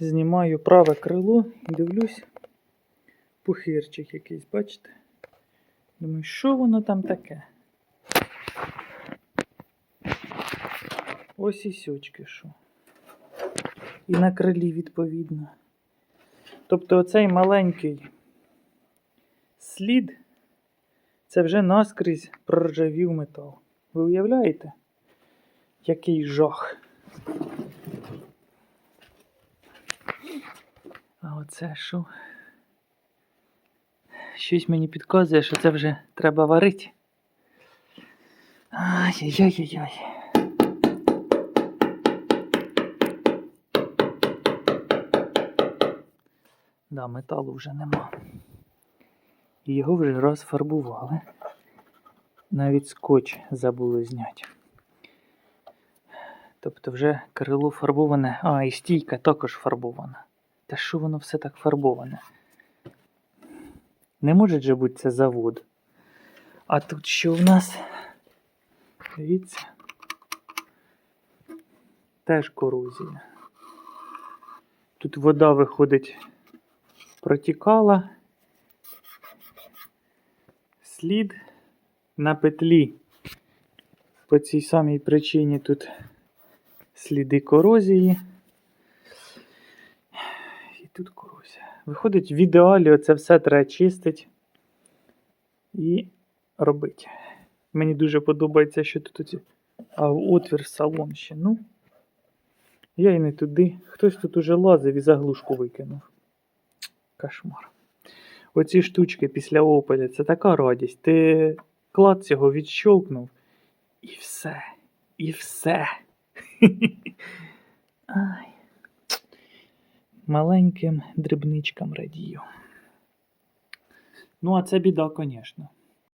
Знімаю праве крило і дивлюсь, пухирчик якийсь, бачите? Думаю, що воно там таке? Ось і сьочки що. І на крилі відповідно. Тобто оцей маленький слід це вже наскрізь проржавів метал. Ви уявляєте? Який жах. А оце що? Щось мені підказує, що це вже треба варити. Ай-яй-яй-яй. Да, металу вже нема. Його вже розфарбували. Навіть скотч забули зняти. Тобто вже крило фарбоване. А, і стійка також фарбована. Та що воно все так фарбоване? Не може же бути це завод. А тут що в нас? Дивіться. Теж корозія. Тут вода виходить, протікала. Слід на петлі. По цій самій причині тут сліди корозії. І тут корозія. Виходить, в ідеалі оце все треба чистити і робити. Мені дуже подобається, що тут оці... а отвір салон ще. Ну, я і не туди. Хтось тут уже лазив і заглушку викинув. Кошмар. Оці штучки після опеля це така радість. Ти клад цього відщолкнув. І все. І все. Ай. Маленьким дрібничкам радію. Ну, а це біда, звісно.